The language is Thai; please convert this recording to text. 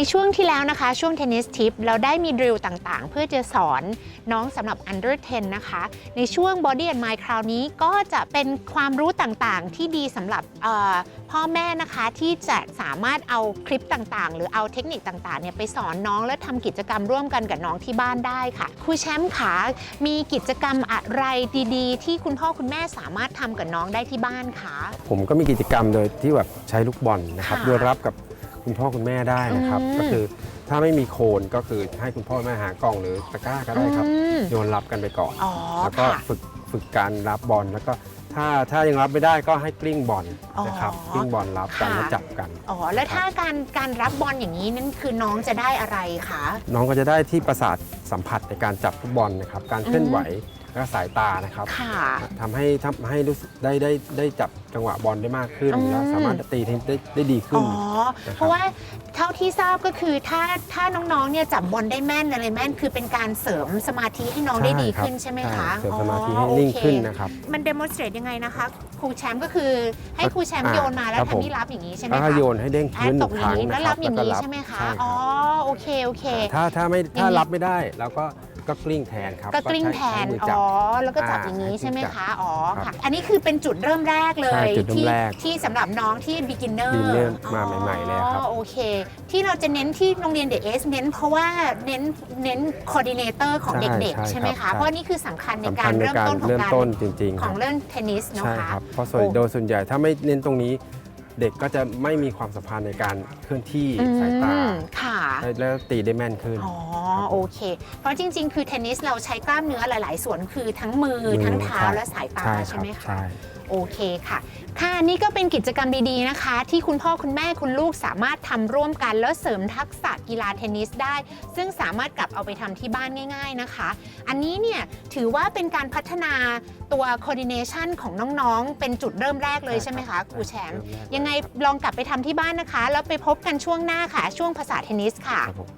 ในช่วงที่แล้วนะคะ ช่วงเทนนิสทิปเราได้มีดริลต่างๆ เพื่อจะสอนน้องสำหรับ under 10 นะคะ ในช่วง body and mind คราวนี้ก็จะเป็นความรู้ต่างๆ ที่ดีสำหรับเอ่อพ่อแม่นะคะที่จะสามารถเอาคลิปต่างๆ หรือเอาเทคนิคต่างๆเนี่ยไปสอนน้องและทำกิจกรรมร่วมกันกับน้องที่บ้านได้ค่ะครูแชมป์ขามีกิจกรรมอะไรดีๆ ที่คุณพ่อคุณแม่สามารถทำกับน้องได้ที่บ้านคะผมก็มีกิจกรรมโดยที่แบบใช้ลูกบอลนะครับค่ะโดยรับกับ คุณพ่อคุณแม่ได้นะครับอืมก็คือถ้าไม่มีโคนก็คือให้คุณพ่อแม่หากล่องหรือตะกร้าก็ได้ครับอืมโยนรับกันไปก่อน อ๋อแล้วก็ค่ะฝึกฝึกการรับบอลแล้วก็ถ้าถ้ายังรับไม่ได้ก็ให้กลิ้งบอลนะครับอ๋อกลิ้งบอลรับกันค่ะ แล้วจับกัน อ๋อ แล้วถ้าการการรับบอลอย่างนี้นั่นคือน้องจะได้อะไรคะ น้องก็จะได้ที่ประสาท สัมผัสในการจับฟุตบอลนะครับการเคลื่อนไหวและก็สายตานะครับค่ะ ทำให้ทำให้รู้สึกได้ได้ได้จับจังหวะบอลได้มากขึ้นอืม และสามารถตีเทนนิสได้ได้ดีขึ้อ๋น อ นะครับ เพราะว่าเท่าที่ทราบก็คือถ้าถ้าน้องๆเนี่ยจับบอลได้แม่นอะไรแม่นคือเป็นการเสริมสมาธิให้น้องได้ดีขึ้นใช่ไหมคะเสริมสมาธิอ๋อให้นิ่งโอเคขึ้นนะครับ มัน demonstrate ยังไงนะคะ ครูแชมป์ก็คือให้ครูแชมป์อ่าโยนมาแล้วครับแทผมนนี่รับอย่างนี้ใช่ไหมแล้วคะก็โยนให้เด้งอ่าพื้นหตนึ่กงอคย่างรั้งนี้นะแล้วครัรับบอย่างแล้วก็นี้รับใช่ไหมคะใช่รับอ๋อโอเคโอเค ถ้าถ้าไม่อย่างนี้ถ้ารับไม่ได้เราก็ ก็กลิ้งแทนครับก็กลิ้งใช้แทน ใช้มืออ๋จับอแล้วก็จับอ่าอย่างนี้ให้ใช่ไหมจับคะอ๋อครัค่ะบอันนี้คือเป็นจุดเริ่มแรกเลใช่ย จุดเริ่มที่แรกที่สำหรับน้องที่ beginner beginner มาใหม่ๆเลยครับ อ๋อโอเค ที่เราจะเน้นที่โรงเรียนเด็กเอสเน้นเพราะว่าเน้นเน้น coordinator ของใช่เด็กๆ ใช่ใช่ไหมครัคะบเพราะนี่คือสำคัญในสำกาคัรญในเริ่มการต้นของเริ่มการต้นจริงๆขคอรังบเรื่องเทนนิสเนาะใช่คะ ครับเพราะส่วนโอ้โดยส่วนใหญ่ถ้าไม่เน้นตรงนี้ เด็กก็จะไม่มีความสัมพันธ์ในการเคลื่อนที่สายตาอืมค่ะ แล้วตีได้แม่นขึ้น อ๋อ โอเค เพราะจริง ๆ คือเทนนิสเราใช้กล้ามเนื้อหลาย ๆ ส่วนคือทั้งมือมือทั้งเท้าใช่และสายตาใช่คใช่รับไหมคะใช่โอเคค่ะ ค่ะนี่ก็เป็นกิจกรรมดีๆนะคะ ที่คุณพ่อคุณแม่คุณลูกสามารถทำร่วมกัน แล้วเสริมทักษะกีฬาเทนนิสได้ ซึ่งสามารถกลับเอาไปทำที่บ้านง่าย ๆนะคะ อันนี้เนี่ยถือว่าเป็นการพัฒนาตัว coordination ของน้องๆ เป็นจุดเริ่มแรกเลยใช่ไหมคะครูแชมป์เริ่แรกยังไงลองกลับไปทำที่บ้านนะคะ แล้วไปพบกันช่วงหน้าค่ะ ช่วงภาษาเทนนิสค่ะครับผม